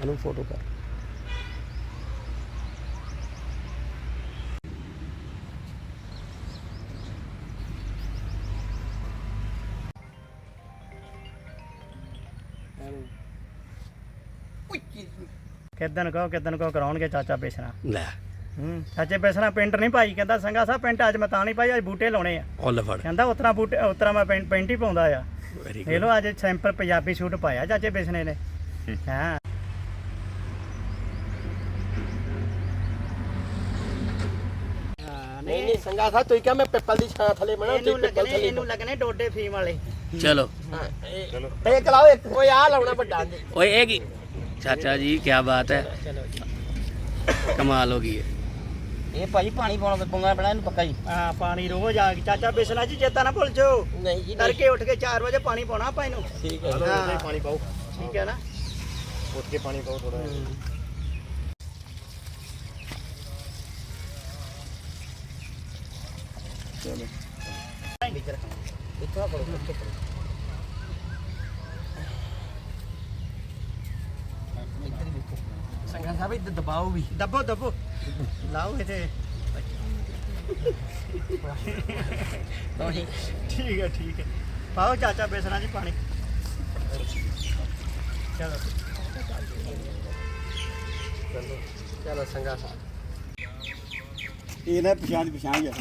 ਇਹਨੂੰ ਫੋਟੋ ਕਰ। ਕਿਦਨ ਕਹੋ ਕਿਦਨ ਕਹੋ ਕਰਾਉਣਗੇ ਚਾਚਾ ਪੇਸ਼ਣਾ। ਲੈ। ਹੂੰ ਚਾਚੇ ਪੇਸ਼ਣਾ ਪਿੰਟ ਨਹੀਂ ਪਾਈ ਕਹਿੰਦਾ ਸੰਗਾ ਸਾਹਿਬ ਪਿੰਟ ਅੱਜ ਮੈਂ ਤਾਂ ਨਹੀਂ ਪਾਈ ਅੱਜ ਬੂਟੇ ਲਾਉਣੇ ਆ। ਉਹ ਲੈ ਫੜ। ਕਹਿੰਦਾ ਉਤਰਾ ਬੂਟੇ ਉਤਰਾ ਮੈਂ ਪਿੰਟ ਪਿੰਟ ਹੀ ਪਾਉਂਦਾ ਆ। ਵੈਰੀ ਇਹ ਲੋ ਅੱਜ ਸੈਂਪਲ ਪੰਜਾਬੀ ਸੂਟ ਪਾਇਆ ਚਾਚੇ ਪੇਸ਼ਣੇ ਨੇ। ਹਾਂ ਨਹੀਂ ਨਹੀਂ ਸੰਗਾ ਸਾਹਿਬ ਤੁਸੀਂ ਕਿਹਾ ਮੈਂ ਪਿੱਪਲ ਦੀ ਛਾਂ ਥੱਲੇ ਬਣਾ ਇਹਨੂੰ ਲੱਗਣੇ ਇਹਨੂੰ ਲੱਗਣੇ ਡੋਡੇ ਫੀਮ ਵਾਲੇ। ਚਲੋ। ਇਹ ਚਲਾਓ ਇੱਕ ਕੋਈ ਆ ਲਾਉਣਾ ਵੱਡਾ ਜੀ ਓਏ ਇਹ ਕੀ? ਚਾਚਾ ਜੀ ਕੀ ਬਾਤ ਹੈ। ਕਮਾਲ ਹੋ ਗਈ ਹੈ ਇਹ ਭਾਜੀ ਪਾਣੀ ਪਾਉਣਾ ਪੰਗਾ ਪੈਣਾ ਇਹਨੂੰ ਪੱਕਾ ਹੀ। ਹਾਂ ਪਾਣੀ ਰੋਜ਼ ਆ ਚਾਚਾ ਪੇਸ਼ਣਾ ਜੀ ਚੇਤਾ ਨਾ ਭੁੱਲ ਜਾਓ। ਨਹੀਂ ਜੀ ਨਹੀਂ। ਤੜਕੇ ਉੱਠ ਕੇ 4 ਵਜੇ ਪਾਣੀ ਪਾਉਣਾ ਆਪਾਂ ਇਹਨੂੰ। ਠੀਕ ਹੈ ਹਾਂ। ਪਾਣੀ ਪਾਓ। ਠੀਕ ਹੈ ਨਾ? ਉੱਠ ਕੇ ਪਾਣੀ ਪਾਓ ਥੋੜਾ ਇੱਥੇ ਵੇਖੋ ਸੰਗਾ ਸਾਹਿਬ ਇੱਧਰ ਦਬਾਓ ਵੀ। ਦੱਬੋ ਦੱਬੋ। ਲਾਓ ਜੀ ਠੀਕ ਹੈ ਠੀਕ ਹੈ। ਪਾਓ ਚਾਚਾ ਬੇਸਣਾ ਜੀ ਪਾਣੀ। ਚਲੋ। ਚਲੋ ਸੰਗਾ ਸਾਹਿਬ। ਇਹ ਨਾ ਪਛਾਣ ਪਛਾਣ ਜਾ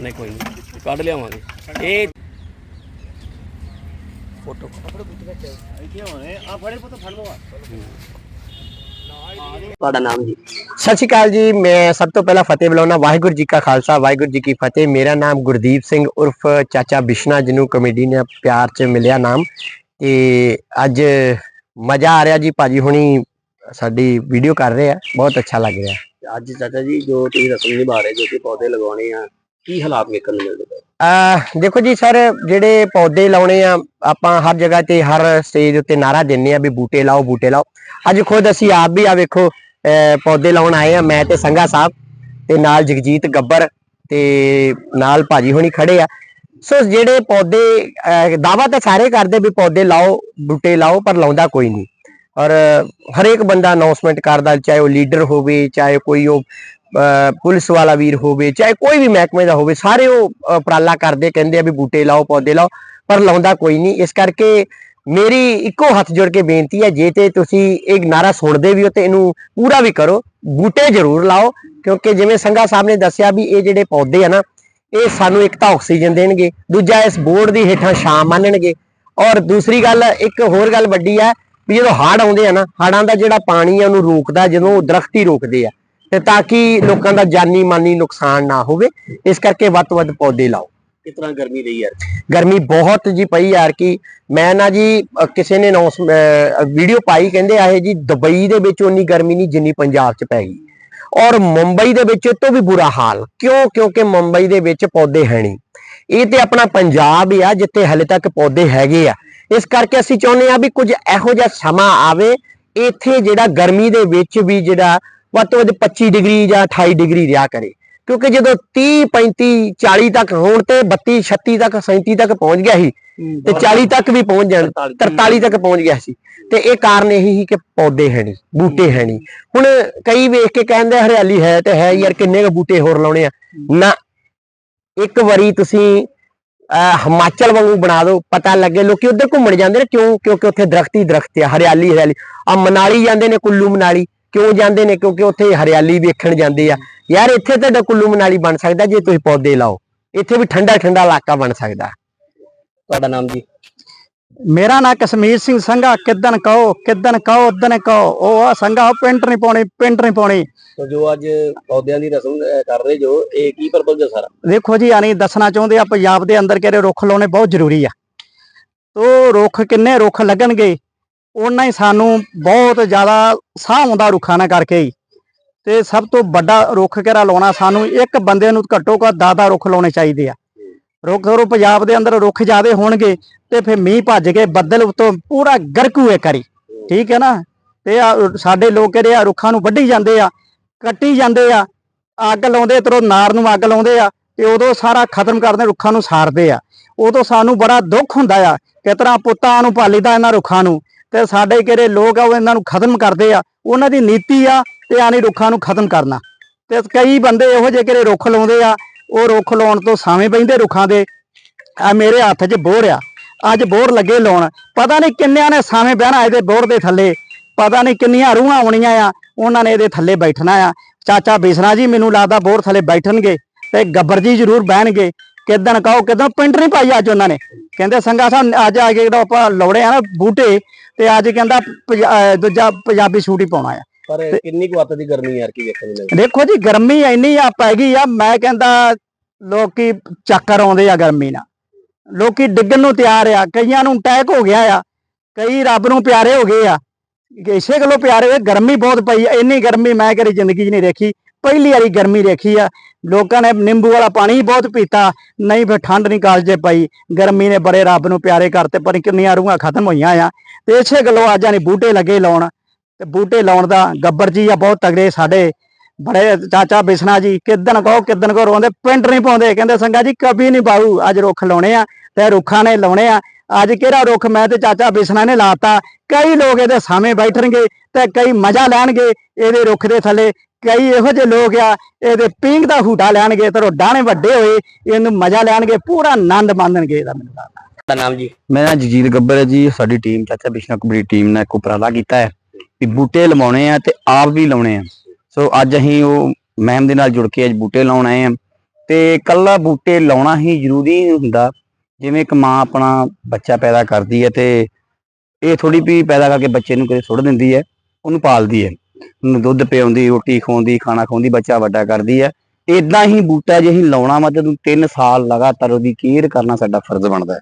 ਨਹੀਂ ਕੋਈ ਨਹੀਂ ਕੱਢ ਲਿਆਵਾਂਗੇ। ਇਹ ਫੋਟੋ। ਇੱਥੇ ਹੋਣੇ ਆ ਫੜੇ ਪੁੱਤ ਫੜ ਲਵਾ ਤੁਹਾਡਾ ਨਾਮ ਜੀ? ਸਤਿ ਸ਼੍ਰੀ ਅਕਾਲ ਜੀ। ਮੈਂ ਸਭ ਤੋਂ ਪਹਿਲਾਂ ਫਤਿਹ ਬੁਲਾਉਣਾ ਵਾਹਿਗੁਰੂ ਜੀ ਕਾ ਖਾਲਸਾ ਵਾਹਿਗੁਰੂ ਜੀ ਕੀ ਫਤਿਹ। ਮੇਰਾ ਨਾਮ ਗੁਰਦੀਪ ਸਿੰਘ ਉਰਫ ਚਾਚਾ ਬਿਸ਼ਨਾ ਜਿਹਨੂੰ ਕਮੇਡੀ ਨੇ ਪਿਆਰ ਚ ਮਿਲਿਆ ਨਾਮ। ਤੇ ਅੱਜ ਮਜ਼ਾ ਆ ਰਿਹਾ ਜੀ। ਭਾਜੀ ਹੁਣੀ ਸਾਡੀ ਵੀਡੀਓ ਕਰ ਰਹੇ ਆ। ਬਹੁਤ ਅੱਛਾ ਲੱਗ ਰਿਹਾ। ਅੱਜ ਚਾਚਾ ਜੀ ਜੋ ਤੁਸੀਂ ਰਸਮ ਨਿਭਾ ਰਹੇ ਜੋ ਕਿ ਪੌਦੇ ਲਗਾਉਣੇ ਆ ਕੀ ਹਾਲਾਤ ਵੇਖਣ ਨੂੰ ਮਿਲਦੇ ਪਏ? ਅਹ ਦੇਖੋ ਜੀ ਸਰ, ਜਿਹੜੇ ਪੌਦੇ ਲਾਉਣੇ ਆ, ਆਪਾਂ ਹਰ ਜਗ੍ਹਾ ਤੇ, ਹਰ ਸਟੇਜ ਉੱਤੇ ਨਾਰਾ ਦਿੰਨੇ ਆ ਵੀ ਬੂਟੇ ਲਾਓ ਬੂਟੇ ਲਾਓ। ਅੱਜ ਖੁਦ ਅਸੀਂ ਆਪ ਵੀ ਆ ਵੇਖੋ ਪੌਦੇ ਲਾਉਣ ਆਏ ਆ। ਮੈਂ ਤੇ ਸੰਗਾ ਸਾਹਿਬ ਤੇ ਨਾਲ ਜਗਜੀਤ ਗੱਬਰ ਤੇ ਨਾਲ ਭਾਜੀ ਹੋਣੀ ਖੜੇ ਆ। ਸੋ ਜਿਹੜੇ ਪੌਦੇ, ਅਹ ਦਾਅਵਾ ਤਾਂ ਸਾਰੇ ਕਰਦੇ ਵੀ ਪੌਦੇ ਲਾਓ, ਬੂਟੇ ਲਾਓ, ਪਰ ਲਾਉਂਦਾ ਕੋਈ ਨਹੀਂ। ਔਰ ਹਰੇਕ ਬੰਦਾ ਅਨਾਉਂਸਮੈਂਟ ਕਰਦਾ, ਚਾਹੇ ਉਹ ਲੀਡਰ ਹੋਵੇ, ਚਾਹੇ ਕੋਈ ਉਹ ਪੁਲਿਸ ਵਾਲਾ ਵੀਰ ਹੋਵੇ, ਚਾਹੇ ਕੋਈ ਵੀ ਮਹਿਕਮੇ ਦਾ ਹੋਵੇ, ਸਾਰੇ ਉਹ ਉਪਰਾਲਾ ਕਰਦੇ, ਕਹਿੰਦੇ ਆ ਵੀ ਬੂਟੇ ਲਾਓ, ਪੌਦੇ ਲਾਓ, ਪਰ ਲਾਉਂਦਾ ਕੋਈ ਨਹੀਂ। ਇਸ ਕਰਕੇ ਮੇਰੀ ਇੱਕੋ ਹੱਥ ਜੋੜ ਕੇ ਬੇਨਤੀ ਹੈ, ਜੇ ਤੇ ਤੁਸੀਂ ਇਹ ਨਾਰਾ ਸੁਣਦੇ ਵੀ ਹੋ ਤੇ ਇਹਨੂੰ ਪੂਰਾ ਵੀ ਕਰੋ, ਬੂਟੇ ਜ਼ਰੂਰ ਲਾਓ, ਕਿਉਂਕਿ ਜਿਵੇਂ ਸੰਗਾ ਸਾਹਿਬ ਨੇ ਦੱਸਿਆ ਵੀ ਇਹ ਜਿਹੜੇ ਪੌਦੇ ਆ ਨਾ, ਇਹ ਸਾਨੂੰ ਇੱਕ ਤਾਂ ਆਕਸੀਜਨ ਦੇਣਗੇ, ਦੂਜਾ ਇਸ ਬੋਰਡ ਦੀ ਹੇਠਾਂ ਛਾਂ ਮੰਨਣਗੇ। ਔਰ ਦੂਸਰੀ ਗੱਲ, ਇੱਕ ਹੋਰ ਗੱਲ ਵੱਡੀ ਹੈ, ਵੀ ਜਦੋਂ ਹੜ੍ਹ ਆਉਂਦੇ ਆ ਨਾ, ਹੜਾਂ ਦਾ ਜਿਹੜਾ ਪਾਣੀ ਆ, ਉਹਨੂੰ ਰੋਕਦਾ, ਜਦੋਂ ਉਹ ਦਰਖਤ ਹੀ ਰੋਕਦੇ ਆ। ਤੇ ਤਾਂ ਕਿ ਲੋਕਾਂ ਦਾ ਜਾਨੀ ਮਾਨੀ ਨੁਕਸਾਨ ਨਾ ਹੋਵੇ ਇਸ ਕਰਕੇ ਵੱਧ ਤੋਂ ਵੱਧ ਪੌਦੇ ਲਾਓ। ਕਿਸ ਤਰ੍ਹਾਂ ਗਰਮੀ ਰਹੀ ਯਾਰ? ਗਰਮੀ ਬਹੁਤ ਜੀ ਪਈ ਯਾਰ ਕਿ ਮੈਂ ਨਾ ਜੀ ਕਿਸੇ ਨੇ ਵੀਡੀਓ ਪਾਈ ਕਹਿੰਦੇ ਆਏ ਜੀ ਦੁਬਈ ਦੇ ਵਿੱਚ ਉਨੀ ਗਰਮੀ ਨਹੀਂ ਜਿੰਨੀ ਪੰਜਾਬ 'ਚ ਪੈ ਗਈ। ਔਰ ਮੁੰਬਈ ਦੇ ਵਿੱਚ ਇਹ ਤੋਂ ਵੀ ਬੁਰਾ ਹਾਲ ਕਿਉਂ? ਕਿਉਂਕਿ ਮੁੰਬਈ ਦੇ ਵਿੱਚ ਪੌਦੇ ਹੈ ਨਹੀਂ। ਇਹ ਤੇ ਆਪਣਾ ਪੰਜਾਬ ਹੀ ਆ ਜਿੱਥੇ ਹਲੇ ਤੱਕ ਪੌਦੇ ਹੈਗੇ ਆ। ਇਸ ਕਰਕੇ ਅਸੀਂ ਚਾਹੁੰਦੇ ਆ ਵੀ ਕੁਝ ਇਹੋ ਜਿਹਾ ਸਮਾਂ ਆਵੇ ਇੱਥੇ ਜਿਹੜਾ ਗਰਮੀ ਦੇ ਵਿੱਚ ਵੀ ਜਿਹੜਾ ਵੱਧ ਤੋਂ ਵੱਧ 25 ਡਿਗਰੀ ਜਾਂ 28 ਡਿਗਰੀ ਰਿਹਾ ਕਰੇ। ਕਿਉਂਕਿ ਜਦੋਂ 30 35 40 ਤੱਕ ਹੋਣ ਤੇ 32 36 ਤੱਕ 37 ਤੱਕ ਪਹੁੰਚ ਗਿਆ ਸੀ ਤੇ 40 ਤੱਕ ਵੀ ਪਹੁੰਚ ਜਾਣ 43 ਤੱਕ ਪਹੁੰਚ ਗਿਆ ਸੀ। ਤੇ ਇਹ ਕਾਰਨ ਇਹੀ ਸੀ ਕਿ ਪੌਦੇ ਹੈ ਨਹੀਂ ਬੂਟੇ ਹੈ ਨਹੀਂ। ਹੁਣ ਕਈ ਵੇਖ ਕੇ ਕਹਿੰਦੇ ਹਰਿਆਲੀ ਹੈ ਤੇ ਹੈ ਯਾਰ ਕਿੰਨੇ ਕੁ ਬੂਟੇ ਹੋਰ ਲਾਉਣੇ ਆ। ਨਾ ਇੱਕ ਵਾਰੀ ਤੁਸੀਂ ਹਿਮਾਚਲ ਵਾਂਗੂ ਬਣਾ ਦਿਓ ਪਤਾ ਲੱਗੇ ਲੋਕੀ ਉਧਰ ਘੁੰਮਣ ਜਾਂਦੇ ਨੇ ਕਿਉਂ? ਕਿਉਂਕਿ ਉੱਥੇ ਦਰਖਤ ਹੀ ਦਰਖਤ ਆ ਹਰਿਆਲੀ ਹਰਿਆਲੀ। ਆ ਮਨਾਲੀ ਜਾਂਦੇ ਨੇ ਕੁੱਲੂ ਮਨਾਲੀ। ਕਿਉਂ ਜਾਂਦੇ ਨੇ? ਕਿਉਂਕਿ ਉੱਥੇ ਹਰਿਆਲੀ ਵੇਖਣ ਜਾਂਦੇ ਆ। ਯਾਰ ਇੱਥੇ ਤੁਹਾਡਾ ਕੁੱਲੂ ਮਨਾਲੀ ਬਣ ਸਕਦਾ ਜੇ ਤੁਸੀਂ ਪੌਦੇ ਲਾਓ। ਇੱਥੇ ਵੀ ਠੰਡਾ ਠੰਡਾ ਇਲਾਕਾ ਬਣ ਸਕਦਾ। ਤੁਹਾਡਾ ਨਾਮ ਜੀ? ਮੇਰਾ ਨਾਂ ਕਸ਼ਮੀਰ ਸਿੰਘ ਸੰਘਾ। ਕਿਦਨ ਕਹੋ ਕਿਦਨ ਕਹੋ ਉਦਨ ਕਹੋ। ਉਹ ਆ ਸੰਘਾ ਪਿੰਟ ਨਹੀਂ ਪਾਉਣੀ ਪਿੰਟ ਨਹੀਂ ਪਾਉਣੀ। ਤੋ ਜੋ ਅੱਜ ਪੌਦਿਆਂ ਦੀ ਰਸਮ ਕਰ ਰਹੇ ਜੋ ਇਹ ਕੀ ਪਰਪਸ ਹੈ ਸਾਰਾ? ਵੇਖੋ ਜੀ ਆਣੀ ਦੱਸਣਾ ਚਾਹੁੰਦੇ ਆ ਪੰਜਾਬ ਦੇ ਅੰਦਰ ਕਿਹੜੇ ਰੁੱਖ ਲਾਉਣੇ ਬਹੁਤ ਜ਼ਰੂਰੀ ਆ। ਤੋ ਰੁੱਖ ਕਿੰਨੇ ਰੁੱਖ ਲੱਗਣਗੇ? ਉਹਨਾਂ ਹੀ ਸਾਨੂੰ ਬਹੁਤ ਜ਼ਿਆਦਾ ਸਾਹ ਆਉਂਦਾ ਰੁੱਖਾਂ ਨਾਲ ਕਰਕੇ ਹੀ। ਤੇ ਸਭ ਤੋਂ ਵੱਡਾ ਰੁੱਖ ਕਿਹੜਾ ਲਾਉਣਾ? ਸਾਨੂੰ ਇੱਕ ਬੰਦੇ ਨੂੰ ਘੱਟੋ ਘੱਟ 10 ਰੁੱਖ ਲਾਉਣੇ ਚਾਹੀਦੇ ਆ। ਰੁੱਖ ਰੋ ਪੰਜਾਬ ਦੇ ਅੰਦਰ ਰੁੱਖ ਜ਼ਿਆਦੇ ਹੋਣਗੇ ਤੇ ਫਿਰ ਮੀਂਹ ਭੱਜ ਕੇ ਬੱਦਲ ਉਤੋਂ ਪੂਰਾ ਗਰਕੂਏ ਕਰੀ। ਠੀਕ ਹੈ ਨਾ? ਤੇ ਆ ਸਾਡੇ ਲੋਕ ਕਿਹੜੇ ਆ? ਰੁੱਖਾਂ ਨੂੰ ਵੱਢੀ ਜਾਂਦੇ ਆ, ਕੱਟੀ ਜਾਂਦੇ ਆ, ਅੱਗ ਲਾਉਂਦੇ ਤਰੋ ਨਾਰ ਨੂੰ ਅੱਗ ਲਾਉਂਦੇ ਆ, ਤੇ ਉਦੋਂ ਸਾਰਾ ਖਤਮ ਕਰਦੇ, ਰੁੱਖਾਂ ਨੂੰ ਸਾਰਦੇ ਆ। ਉਦੋਂ ਸਾਨੂੰ ਬੜਾ ਦੁੱਖ ਹੁੰਦਾ ਆ, ਕਿਸ ਤਰ੍ਹਾਂ ਪੁੱਤਾਂ ਨੂੰ ਭਾਲੀਦਾ ਇਹਨਾਂ ਰੁੱਖਾਂ ਨੂੰ। ਤੇ ਸਾਡੇ ਕਿਹੜੇ ਲੋਕ ਆ, ਉਹ ਇਹਨਾਂ ਨੂੰ ਖਤਮ ਕਰਦੇ ਆ। ਉਹਨਾਂ ਦੀ ਨੀਤੀ ਆ ਤੇ ਆਣੀ ਰੁੱਖਾਂ ਨੂੰ ਖਤਮ ਕਰਨਾ। ਤੇ ਕਈ ਬੰਦੇ ਇਹੋ ਜਿਹੇ ਕਿਹੜੇ ਰੁੱਖ ਲਾਉਂਦੇ ਆ, ਉਹ ਰੁੱਖ ਲਾਉਣ ਤੋਂ ਸਾਵੇਂ ਪੈਂਦੇ ਰੁੱਖਾਂ ਦੇ। ਆ ਮੇਰੇ ਹੱਥ 'ਚ ਬੋਰ ਆ। ਅੱਜ ਬੋਰ ਲੱਗੇ ਲਾਉਣ। ਪਤਾ ਨਹੀਂ ਕਿੰਨਿਆਂ ਨੇ ਸਾਵੇਂ ਬਹਿਣਾ ਇਹਦੇ ਬੋਰ ਦੇ ਥੱਲੇ। ਪਤਾ ਨਹੀਂ ਕਿੰਨੀਆਂ ਰੂਹਾਂ ਆਉਣੀਆਂ ਆ, ਉਹਨਾਂ ਨੇ ਇਹਦੇ ਥੱਲੇ ਬੈਠਣਾ ਆ। ਚਾਚਾ ਬਿਸਰਾ ਜੀ, ਮੈਨੂੰ ਲੱਗਦਾ ਬੋਰ ਥੱਲੇ ਬੈਠਣਗੇ ਤੇ ਗੱਬਰ ਜੀ ਜ਼ਰੂਰ ਬਹਿਣਗੇ। ਕਿਦਣ ਕਹੋ, ਕਿਦਣ ਪਿੰਡ ਨਹੀਂ ਪਾਈ ਅੱਜ ਉਹਨਾਂ ਨੇ। ਕਹਿੰਦੇ ਸੰਗਾ ਸਾਹਿਬ, ਅੱਜ ਆ ਕੇ ਜਿਹੜਾ ਆਪਾਂ ਲੋੜੇ ਆ ਨਾ, ਬੂਟੇ ਤੇ ਅੱਜ ਕਹਿੰਦਾ ਪੰਜਾ- ਅਹ ਦੂਜਾ ਪੰਜਾਬੀ ਸੂਟ ਹੀ ਪਾਉਣਾ ਆ। ਪਰ ਕਿੰਨੀ ਕੁ ਅੱਤ ਦੀ ਗਰਮੀ ਯਾਰ ਕੀ ਵੇਖਣ ਨੂੰ ਮਿਲਦੀ। ਦੇਖੋ ਜੀ ਗਰਮੀ ਇੰਨੀ ਆ ਪੈ ਗਈ ਆ ਮੈਂ ਕਹਿੰਦਾ ਲੋਕੀ ਚੱਕਰ ਆਉਂਦੇ ਆ ਗਰਮੀ ਨਾਲ। ਲੋਕੀ ਡਿੱਗਣ ਨੂੰ ਤਿਆਰ ਆ ਕਈਆਂ ਨੂੰ ਅਟੈਕ ਹੋ ਗਿਆ ਆ ਕਈ ਰੱਬ ਨੂੰ ਪਿਆਰੇ ਹੋ ਗਏ ਆ। ਇਸੇ ਗੱਲੋਂ ਪਿਆਰੇ ਹੋਏ ਗਰਮੀ ਬਹੁਤ ਪਈ ਆ ਇੰਨੀ ਗਰਮੀ ਮੈਂ ਕਦੀ ਜ਼ਿੰਦਗੀ 'ਚ ਨਹੀਂ ਦੇਖੀ। ਪਹਿਲੀ ਵਾਰੀ ਗਰਮੀ ਦੇਖੀ ਆ। ਲੋਕਾਂ ਨੇ ਨਿੰਬੂ ਵਾਲਾ ਪਾਣੀ ਬਹੁਤ ਪੀਤਾ। ਨਹੀਂ ਫਿਰ ਠੰਡ ਨਹੀਂ ਕਾਲਜੇ ਪਈ। ਗਰਮੀ ਨੇ ਬੜੇ ਰੱਬ ਨੂੰ ਪਿਆਰੇ ਕਰਤੇ। ਪਰ ਕਿੰਨੀਆਂ ਰੂਹਾਂ ਖਤਮ ਹੋਈਆਂ ਆ। ਤੇ ਇਸੇ ਗੱਲੋਂ ਅੱਜ ਆਣੀ ਬੂਟੇ ਲੱਗੇ ਲਾਉਣ। ਤੇ ਬੂਟੇ ਲਾਉਣ ਦਾ ਗੱਬਰ ਜੀ ਆ ਬਹੁਤ ਤਗੜੇ ਸਾਡੇ ਬੜੇ ਚਾਚਾ ਬਿਸਨਾ ਜੀ। ਕਿਦਨ ਕਹੋ ਕਿਦਨ ਕੋ ਰੋਂਦੇ। ਪਿੰਡ ਨਹੀਂ ਪਾਉਂਦੇ। ਕਹਿੰਦੇ ਸੰਗਾ ਜੀ ਕभी ਨਹੀਂ ਬਾਊ ਅੱਜ ਰੁੱਖ ਲਾਉਣੇ ਆ। ਤੇ ਰੁੱਖਾਂ ਨੇ ਲਾਉਣੇ ਆ। ਅੱਜ ਕਿਹੜਾ ਰੁੱਖ ਮੈਂ ਤੇ ਚਾਚਾ ਬਿਸਨਾ ਨੇ ਲਾਤਾ? ਕਈ ਲੋਕ ਇਹਦੇ ਸਾਹਮਣੇ ਬੈਠਣਗੇ ਤੇ ਕਈ ਮਜ਼ਾ ਲੈਣਗੇ। ਇਹਦੇ ਰੁੱਖ ਦੇ ਥੱਲੇ ਕਈ ਇਹੋ ਜਿਹੇ ਲੋਕ ਆ ਇਹਦੇ ਪੀਂਗ ਦਾ ਹੂਟਾ ਲੈਣਗੇ ਤੇ ਡਾਣੇ ਵੱਡੇ ਹੋਏ ਇਹਨੂੰ ਮਜ਼ਾ ਲੈਣਗੇ ਪੂਰਾ ਆਨੰਦ ਮਾਣਨਗੇ ਇਹਦਾ ਮੈਨੂੰ ਲੱਗਦਾ। ਤੁਹਾਡਾ ਨਾਮ ਜੀ? ਮੇਰਾ ਨਾਮ ਜਗਜੀਤ ਗੱਬਰ ਹੈ ਜੀ ਸਾਡੀ ਟੀਮ ਚਾਚਾ ਬਿਸ਼ਨਾ ਕਬੱਡੀ ਟੀਮ ਨੇ ਇੱਕ ਉਪਰਾਲਾ ਕੀਤਾ ਹੈ ਵੀ ਬੂਟੇ ਲਵਾਉਣੇ ਆ ਤੇ ਆਪ ਵੀ ਲਾਉਣੇ ਆ। ਸੋ ਅੱਜ ਅਸੀਂ ਉਹ ਮੈਮ ਦੇ ਨਾਲ ਜੁੜ ਕੇ ਅੱਜ ਬੂਟੇ ਲਾਉਣ ਆਏ ਆ ਤੇ ਕੱਲਾ ਬੂਟੇ ਲਾਉਣਾ ਹੀ ਜ਼ਰੂਰੀ ਨਹੀਂ ਹੁੰਦਾ। ਜਿਵੇਂ ਇੱਕ ਮਾਂ ਆਪਣਾ ਬੱਚਾ ਪੈਦਾ ਕਰਦੀ ਹੈ ਤੇ ਇਹ ਥੋੜੀ ਵੀ ਪੈਦਾ ਕਰਕੇ ਬੱਚੇ ਨੂੰ ਕਿਤੇ ਸੁੱਟ ਦਿੰਦੀ ਹੈ, ਉਹਨੂੰ ਪਾਲਦੀ ਹੈ। ਉਹਨੂੰ ਦੁੱਧ ਪਿਆਉਂਦੀ, ਰੋਟੀ ਖਵਾਉਂਦੀ, ਖਾਣਾ ਖਵਾਉਂਦੀ, ਬੱਚਾ ਵੱਡਾ ਕਰਦੀ ਹੈ। ਇਦਾਂ ਹੀ ਬੂਟਾ ਜੇ ਅਸੀਂ ਲਾਉਣਾ ਵਾ 3 ਸਾਲ ਲਗਾਤਾਰ ਉਹਦੀ ਕੇਅਰ ਕਰਨਾ ਸਾਡਾ ਫਰਜ਼ ਬਣਦਾ ਹੈ।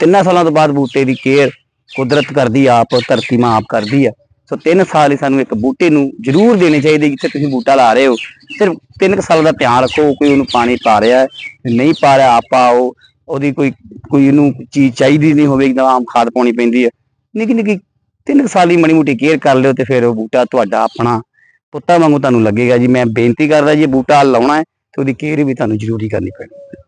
ਤਿੰਨਾਂ ਸਾਲਾਂ ਤੋਂ ਬਾਅਦ ਬੂਟੇ ਦੀ ਕੇਅਰ ਕੁਦਰਤ ਕਰਦੀ ਆਪ ਧਰਤੀ ਮਾਂ ਆਪ ਕਰਦੀ ਹੈ ਸੋ 3 ਸਾਲ ਹੀ ਸਾਨੂੰ ਇੱਕ ਬੂਟੇ ਨੂੰ ਜ਼ਰੂਰ ਦੇਣੇ ਚਾਹੀਦੇ ਜਿੱਥੇ ਤੁਸੀਂ ਬੂਟਾ ਲਾ ਰਹੇ ਹੋ। ਸਿਰਫ 3 ਸਾਲ ਦਾ ਧਿਆਨ ਰੱਖੋ, ਕੋਈ ਉਹਨੂੰ ਪਾਣੀ ਪਾ ਰਿਹਾ ਨਹੀਂ ਪਾ ਰਿਹਾ, ਆਪ ਪਾਓ ਉਹਦੀ ਕੋਈ ਕੋਈ ਇਹਨੂੰ ਚੀਜ਼ ਚਾਹੀਦੀ ਨਹੀਂ ਹੋਵੇ, ਇੱਕਦਮ ਆਮ ਖਾਦ ਪਾਉਣੀ ਪੈਂਦੀ ਹੈ। ਨਿੱਕੀ ਨਿੱਕੀ 3 ਸਾਲ ਦੀ ਮਣੀ ਮੋਟੀ ਕੇਅਰ ਕਰ ਲਿਓ ਤੇ ਫਿਰ ਉਹ ਬੂਟਾ ਤੁਹਾਡਾ ਆਪਣਾ ਪੁੱਤਾਂ ਵਾਂਗੂ ਤੁਹਾਨੂੰ ਲੱਗੇਗਾ ਜੀ। ਮੈਂ ਬੇਨਤੀ ਕਰਦਾ ਜੀ ਬੂਟਾ ਲਾਉਣਾ ਹੈ ਤੇ ਉਹਦੀ ਕੇਅਰ ਵੀ ਤੁਹਾਨੂੰ ਜ਼ਰੂਰੀ ਕਰਨੀ ਪੈਣੀ।